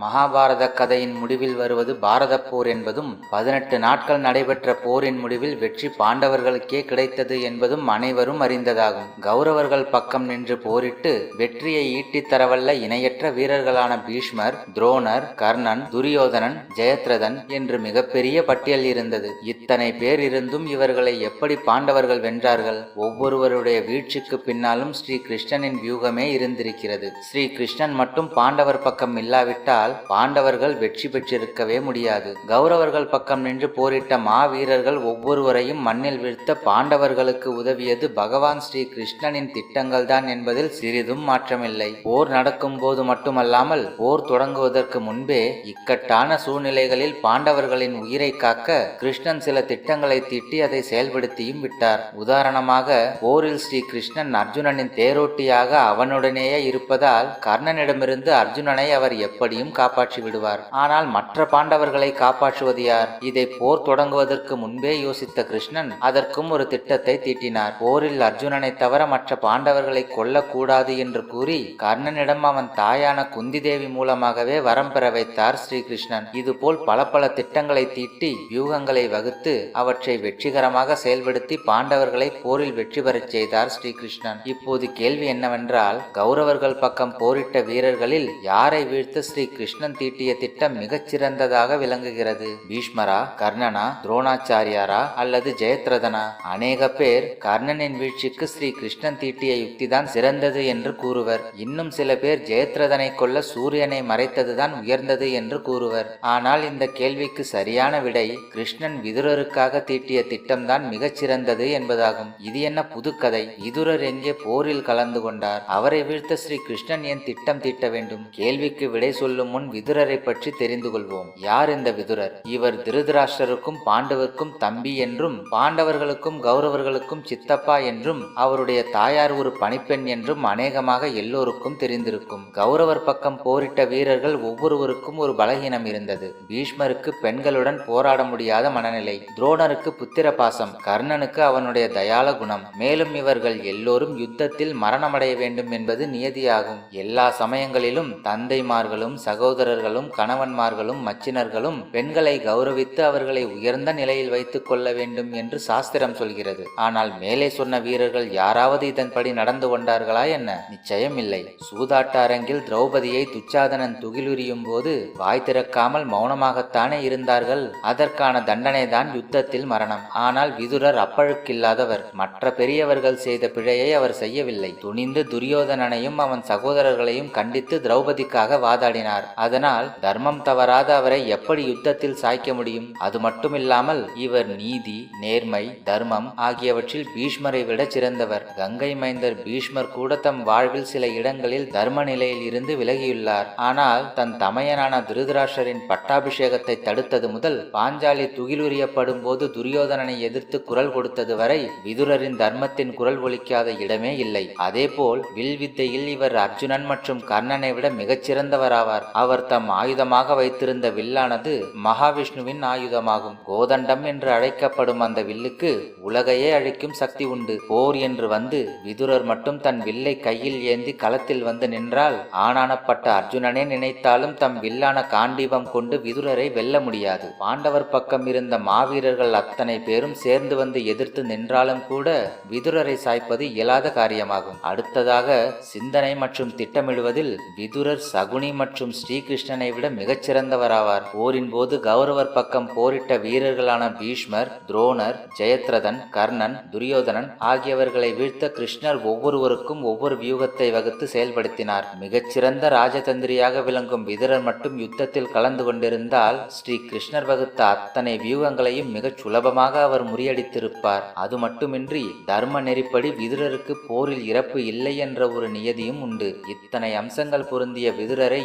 மகாபாரத கதையின் முடிவில் வருவது பாரதப் போர் என்பதும் பதினெட்டு நாட்கள் நடைபெற்ற போரின் முடிவில் வெற்றி பாண்டவர்களுக்கே கிடைத்தது என்பதும் அனைவரும் அறிந்ததாகும். கௌரவர்கள் பக்கம் நின்று போரிட்டு வெற்றியை ஈட்டித் தரவல்ல இணையற்ற வீரர்களான பீஷ்மர் துரோணர் கர்ணன் துரியோதனன் ஜெயத்ரதன் என்று மிகப்பெரிய பட்டியல் இருந்தது. இத்தனை பேர் இருந்தும் இவர்களை எப்படி பாண்டவர்கள் வென்றார்கள்? ஒவ்வொருவருடைய வீழ்ச்சிக்கு பின்னாலும் ஸ்ரீ கிருஷ்ணனின் வியூகமே இருந்திருக்கிறது. ஸ்ரீ கிருஷ்ணன் மட்டும் பாண்டவர் பக்கம் இல்லாவிட்டால் பாண்டவர்கள் வெற்றி பெற்றிருக்கவே முடியாது. கௌரவர்கள் பக்கம் நின்று போரிட்ட மாவீரர்கள் ஒவ்வொருவரையும் மண்ணில் வீழ்த்த பாண்டவர்களுக்கு உதவியது பகவான் ஸ்ரீ கிருஷ்ணனின் திட்டங்கள் தான் என்பதில் சிறிதும் மாற்றமில்லை. போர் நடக்கும் போது மட்டுமல்லாமல் போர் தொடங்குவதற்கு முன்பே இக்கட்டான சூழ்நிலைகளில் பாண்டவர்களின் உயிரை காக்க கிருஷ்ணன் சில திட்டங்களை தீட்டி அதை செயல்படுத்தியும் விட்டார். உதாரணமாக போரில் ஸ்ரீ கிருஷ்ணன் அர்ஜுனனின் தேரோட்டியாக அவனுடனேயே இருப்பதால் கர்ணனிடமிருந்து அர்ஜுனனை அவர் எப்படியும் காப்பாற்றி விடுவார். ஆனால் மற்ற பாண்டவர்களை காப்பாற்றுவது யார்? இதை போர் தொடங்குவதற்கு முன்பே யோசித்த கிருஷ்ணன் அதற்கும் ஒரு திட்டத்தை தீட்டினார். போரில் அர்ஜுனனை தவிர மற்ற பாண்டவர்களை கொல்லக்கூடாது என்று கூறி கர்ணனிடம் அவன் தாயான குந்தி தேவி மூலமாகவே வரம் பெற வைத்தார் ஸ்ரீகிருஷ்ணன். இதுபோல் பல பல திட்டங்களை தீட்டி வியூகங்களை வகுத்து அவற்றை வெற்றிகரமாக செயல்படுத்தி பாண்டவர்களை போரில் வெற்றி பெறச் செய்தார் ஸ்ரீகிருஷ்ணன். இப்போது கேள்வி என்னவென்றால் கௌரவர்கள் பக்கம் போரிட்ட வீரர்களில் யாரை வீழ்த்த ஸ்ரீ கிருஷ்ணன் தீட்டிய திட்டம் மிகச் சிறந்ததாக விளங்குகிறது. பீஷ்மரா கர்ணனா துரோணாச்சாரியாரா அல்லது ஜெயத்ரதனா? அநேக பேர் கர்ணனின் வீழ்ச்சிக்கு ஸ்ரீ கிருஷ்ணன் தீட்டிய யுக்திதான் சிறந்தது என்று கூறுவர். இன்னும் சில பேர் ஜெயத்ரதனை கொள்ள சூரியனை மறைத்ததுதான் உயர்ந்தது என்று கூறுவர். ஆனால் இந்த கேள்விக்கு சரியான விடை கிருஷ்ணன் விதுரருக்காக தீட்டிய திட்டம்தான் மிகச் சிறந்தது என்பதாகும். இது என்ன புதுக்கதை? விதுரர் எங்கே போரில் கலந்து கொண்டார்? அவரை வீழ்த்த ஸ்ரீ கிருஷ்ணன் ஏன் திட்டம் தீட்ட வேண்டும்? கேள்விக்கு விடை சொல்லும் முன் விதுரரை பற்றி தெரிந்து கொள்வோம். யார் இந்த விதுரர்? இவர் திருதராஷ்டருக்கும் பாண்டவருக்கும் தம்பி என்றும் பாண்டவர்களுக்கும் கௌரவர்களுக்கும் சித்தப்பா என்றும் அவருடைய தாயார் ஒரு பணிப்பெண் என்றும் அநேகமாக எல்லோருக்கும் தெரிந்திருக்கும். கௌரவர் பக்கம் போரிட்ட வீரர்கள் ஒவ்வொருவருக்கும் ஒரு பலகீனம் இருந்தது. பீஷ்மருக்கு பெண்களுடன் போராட முடியாத மனநிலை துரோணருக்கு புத்திர பாசம் கர்ணனுக்கு அவனுடைய தயால குணம். மேலும் இவர்கள் எல்லோரும் யுத்தத்தில் மரணமடைய வேண்டும் என்பது நியதியாகும். எல்லா சமயங்களிலும் தந்தைமார்களும் சகோ சகோதரர்களும் கணவன்மார்களும் மச்சினர்களும் பெண்களை கௌரவித்து அவர்களை உயர்ந்த நிலையில் வைத்துக் கொள்ள வேண்டும் என்று சாஸ்திரம் சொல்கிறது. ஆனால் மேலே சொன்ன வீரர்கள் யாராவது இதன்படி நடந்து கொண்டார்களா என்ன? நிச்சயம் இல்லை. சூதாட்ட அரங்கில் திரௌபதியை துச்சாதனன் துகிலுரியும் போது வாய் திறக்காமல் மௌனமாகத்தானே இருந்தார்கள்? அதற்கான தண்டனை தான் யுத்தத்தில் மரணம். ஆனால் விதுரர் அப்பழுக்கில்லாதவர். மற்ற பெரியவர்கள் செய்த பிழையை அவர் செய்யவில்லை. துணிந்து துரியோதனனையும் அவன் சகோதரர்களையும் கண்டித்து திரௌபதிக்காக வாதாடினார். அதனால் தர்மம் தவறாத அவரை எப்படி யுத்தத்தில் சாய்க்க முடியும்? அது மட்டுமில்லாமல் இவர் நீதி நேர்மை தர்மம் ஆகியவற்றில் பீஷ்மரை விட சிறந்தவர். கங்கை மைந்தர் பீஷ்மர் கூட தம் வாழ்வில் சில இடங்களில் தர்ம நிலையில் இருந்து விலகியுள்ளார். ஆனால் தன் தமையனான திருதராஷரின் பட்டாபிஷேகத்தை தடுத்தது முதல் பாஞ்சாலி துகிலுரியப்படும் போது துரியோதனனை எதிர்த்து குரல் கொடுத்தது வரை விதுரரின் தர்மத்தின் குரல் ஒலிக்காத இடமே இல்லை. அதேபோல் வில் வித்தையில் இவர் அர்ஜுனன் மற்றும் கர்ணனை விட மிகச்சிறந்தவராவார். அவர் தம் ஆயுதமாக வைத்திருந்த வில்லானது மகாவிஷ்ணுவின் ஆயுதமாகும். கோதண்டம் என்று அழைக்கப்படும் அந்த வில்லுக்கு உலகையே அழிக்கும் சக்தி உண்டு. போர் என்று வந்து விதுரர் மட்டும் தன் வில்லை கையில் ஏந்தி களத்தில் வந்து நின்றால் ஆனானப்பட்ட அர்ஜுனனே நினைத்தாலும் தம் வில்லான காண்டீபம் கொண்டு விதுரரை வெல்ல முடியாது. பாண்டவர் பக்கம் இருந்த மாவீரர்கள் அத்தனை பேரும் சேர்ந்து வந்து எதிர்த்து நின்றாலும் கூட விதுரரை சாய்ப்பது இயலாத காரியமாகும். அடுத்ததாக சிந்தனை மற்றும் திட்டமிடுவதில் விதுரர் சகுனி மற்றும் ஸ்ரீகிருஷ்ணனை விட மிகச்சிறந்தவராவார். போரின் போது கௌரவர் பக்கம் போரிட்ட வீரர்களான பீஷ்மர் துரோணர் ஜெயத்ரதன் கர்ணன் துரியோதனன் ஆகியவர்களை வீழ்த்த கிருஷ்ணர் ஒவ்வொருவருக்கும் ஒவ்வொரு வியூகத்தை வகுத்து செயல்படுத்தினார். மிகச்சிறந்த ராஜதந்திரியாக விளங்கும் விதுரர் மட்டும் யுத்தத்தில் கலந்து கொண்டிருந்தால் ஸ்ரீ கிருஷ்ணர் வகுத்த அத்தனை வியூகங்களையும் மிகச் சுலபமாக அவர் முறியடித்திருப்பார். அது மட்டுமின்றி தர்ம நெறிப்படி விதுரருக்கு போரில் இறப்பு இல்லை என்ற ஒரு நியதியும் உண்டு. இத்தனை அம்சங்கள் பொருந்திய விதுரரை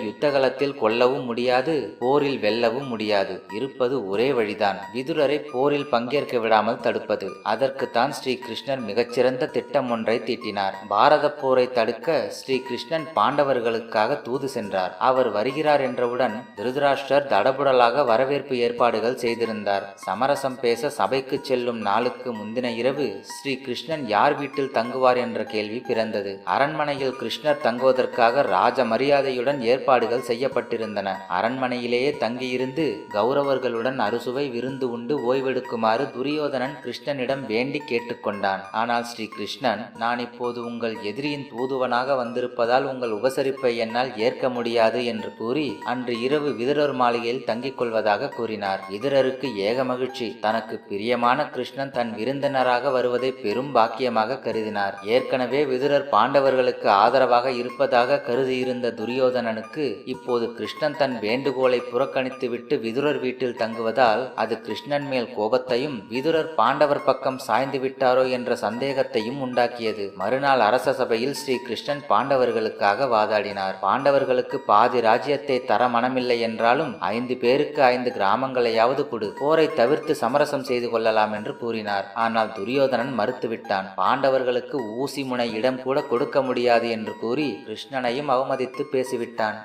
யுத்தகலத்தில் கொல்லவும் முடியாது போரில் வெல்லவும் முடியாது. இருப்பது ஒரே வழிதான். விதுரரை போரில் பங்கேற்க விடாமல் தடுப்பது. அதற்குத்தான் ஸ்ரீ கிருஷ்ணர் மிகச்சிறந்த திட்டம் ஒன்றை தீட்டினார். பாரத போரை தடுக்க ஸ்ரீ கிருஷ்ணன் பாண்டவர்களுக்காக தூது சென்றார். அவர் வருகிறார் என்றவுடன் திருதராஷ்டர் தடபுடலாக வரவேற்பு ஏற்பாடுகள் செய்திருந்தார். சமரசம் பேச சபைக்கு செல்லும் நாளுக்கு முந்தின இரவு ஸ்ரீ கிருஷ்ணன் யார் வீட்டில் தங்குவார் என்ற கேள்வி பிறந்தது. அரண்மனையில் கிருஷ்ணர் தங்குவதற்காக ராஜ மரியாதையுடன் ஏற்பாடுகள் செய்ய செய்யப்பட்டிருந்தன. அரண்மனையிலேயே தங்கியிருந்து கௌரவர்களுடன் அறுசுவை விருந்து உண்டு ஓய்வெடுக்குமாறு துரியோதனன் கிருஷ்ணனிடம் வேண்டி கேட்டுக்கொண்டான். ஆனால் ஸ்ரீ கிருஷ்ணன் நான் இப்போது உங்கள் எதிரியின் தூதுவனாக வந்திருப்பதால் உங்கள் உபசரிப்பை என்னால் ஏற்க முடியாது என்று கூறி அன்று இரவு விதுரர் மாளிகையில் தங்கிக் கொள்வதாக கூறினார். விதுரருக்கு ஏக மகிழ்ச்சி. தனக்கு பிரியமான கிருஷ்ணன் தன் விருந்தினராக வருவதை பெரும் பாக்கியமாக கருதினார். ஏற்கனவே விதுரர் பாண்டவர்களுக்கு ஆதரவாக இருப்பதாக கருதியிருந்த துரியோதனனுக்கு இப்போது கிருஷ்ணன் தன் வேண்டுகோளை புறக்கணித்துவிட்டு விதுரர் வீட்டில் தங்குவதால் அது கிருஷ்ணன் மேல் கோபத்தையும் விதுரர் பாண்டவர் பக்கம் சாய்ந்து விட்டாரோ என்ற சந்தேகத்தையும் உண்டாக்கியது. மறுநாள் அரச சபையில் ஸ்ரீ கிருஷ்ணன் பாண்டவர்களுக்காக வாதாடினார். பாண்டவர்களுக்கு பாதி ராஜ்யத்தை தர மனமில்லை என்றாலும் ஐந்து பேருக்கு ஐந்து கிராமங்களையாவது கொடு. போரை தவிர்த்து சமரசம் செய்து கொள்ளலாம் என்று கூறினார். ஆனால் துரியோதனன் மறுத்துவிட்டான். பாண்டவர்களுக்கு ஊசி முனை இடம் கூட கொடுக்க முடியாது என்று கூறி கிருஷ்ணனையும் அவமதித்து பேசிவிட்டான்.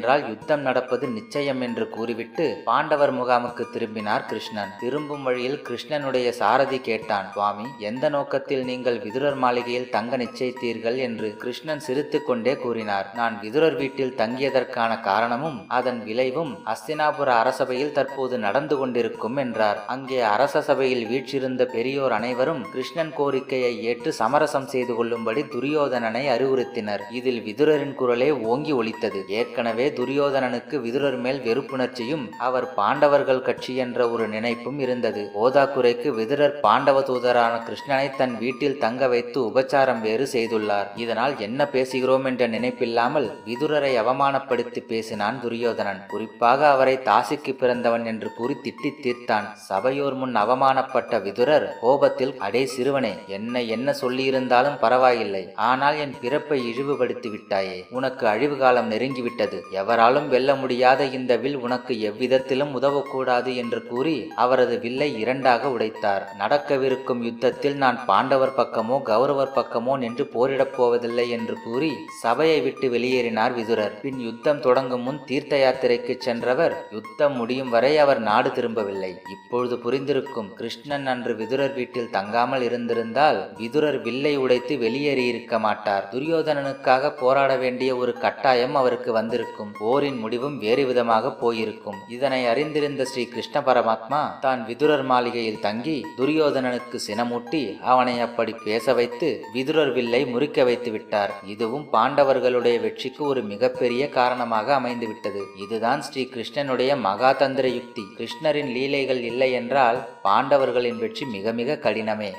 என்றால் யுத்தம் நடப்பது நிச்சயம் என்று கூறிவிட்டு பாண்டவர் முகாமுக்கு திரும்பினார் கிருஷ்ணன். திரும்பும் வழியில் கிருஷ்ணனுடைய சாரதி கேட்டான் சுவாமி எந்த நோக்கத்தில் நீங்கள் விதுரர் மாளிகையில் தங்க நிச்சயித்தீர்கள்? என்று கிருஷ்ணன் சிரித்து கொண்டே கூறினார் நான் விதுரர் வீட்டில் தங்கியதற்கான காரணமும் அதன் விளைவும் அஸ்தினாபுர அரசபையில் தற்போது நடந்து கொண்டிருக்கும் என்றார். அங்கே அரச சபையில் வீற்றிருந்த பெரியோர் அனைவரும் கிருஷ்ணன் கோரிக்கையை ஏற்று சமரசம் செய்து கொள்ளும்படி துரியோதனனை அறிவுறுத்தினர். இதில் விதுரரின் குரலே ஓங்கி ஒலித்தது. ஏற்கனவே துரியோதனனுக்கு விதுரர் மேல் வெறுப்புணர்ச்சியும் அவர் பாண்டவர்கள் கட்சி என்ற ஒரு நினைப்பும் இருந்தது. ஓதாக்குறைக்கு விதுரர் பாண்டவ தூதரான கிருஷ்ணனை தன் வீட்டில் தங்க வைத்து உபச்சாரம் வேறு செய்துள்ளார். இதனால் என்ன பேசுகிறோம் என்ற நினைப்பில்லாமல் விதுரரை அவமானப்படுத்தி பேசினான் துரியோதனன். குறிப்பாக அவரை தாசிக்கு பிறந்தவன் என்று கூறி திட்டி தீர்த்தான். சபையோர் முன் அவமானப்பட்ட விதுரர் கோபத்தில் அடே சிறுவனே என்னை என்ன சொல்லியிருந்தாலும் பரவாயில்லை. ஆனால் என் பிறப்பை இழிவுபடுத்தி விட்டாயே உனக்கு அழிவு காலம் நெருங்கிவிட்டது. எவராலும் வெல்ல முடியாத இந்த வில் உனக்கு எவ்விதத்திலும் உதவக்கூடாது என்று கூறி அவரது வில்லை இரண்டாக உடைத்தார். நடக்கவிருக்கும் யுத்தத்தில் நான் பாண்டவர் பக்கமோ கௌரவர் பக்கமோ நின்று போரிடப் போவதில்லை என்று கூறி சபையை விட்டு வெளியேறினார் விதுரர். பின் யுத்தம் தொடங்கும் முன் தீர்த்த யாத்திரைக்கு சென்றவர் யுத்தம் முடியும் வரை அவர் நாடு திரும்பவில்லை. இப்பொழுது புரிந்திருக்கும் கிருஷ்ணன் அன்று விதுரர் வீட்டில் தங்காமல் இருந்திருந்தால் விதுரர் வில்லை உடைத்து வெளியேறியிருக்க மாட்டார். துரியோதனனுக்காக போராட வேண்டிய ஒரு கட்டாயம் அவருக்கு வந்திருக்கும். போரின் முடிவும் வேறு விதமாக போயிருக்கும். இதனை அறிந்திருந்த ஸ்ரீ கிருஷ்ண பரமாத்மா தான் விதுரர் மாளிகையில் தங்கி துரியோதனனுக்கு சினமூட்டி அவனை அப்படி பேச வைத்து விதுரர் வில்லை முறிக்க வைத்து விட்டார். இதுவும் பாண்டவர்களுடைய வெற்றிக்கு ஒரு மிகப்பெரிய காரணமாக அமைந்துவிட்டது. இதுதான் ஸ்ரீ கிருஷ்ணனுடைய மகாதந்திர யுக்தி கிருஷ்ணரின் லீலைகள் இல்லை என்றால் பாண்டவர்களின் வெற்றி மிக மிக கடினமே.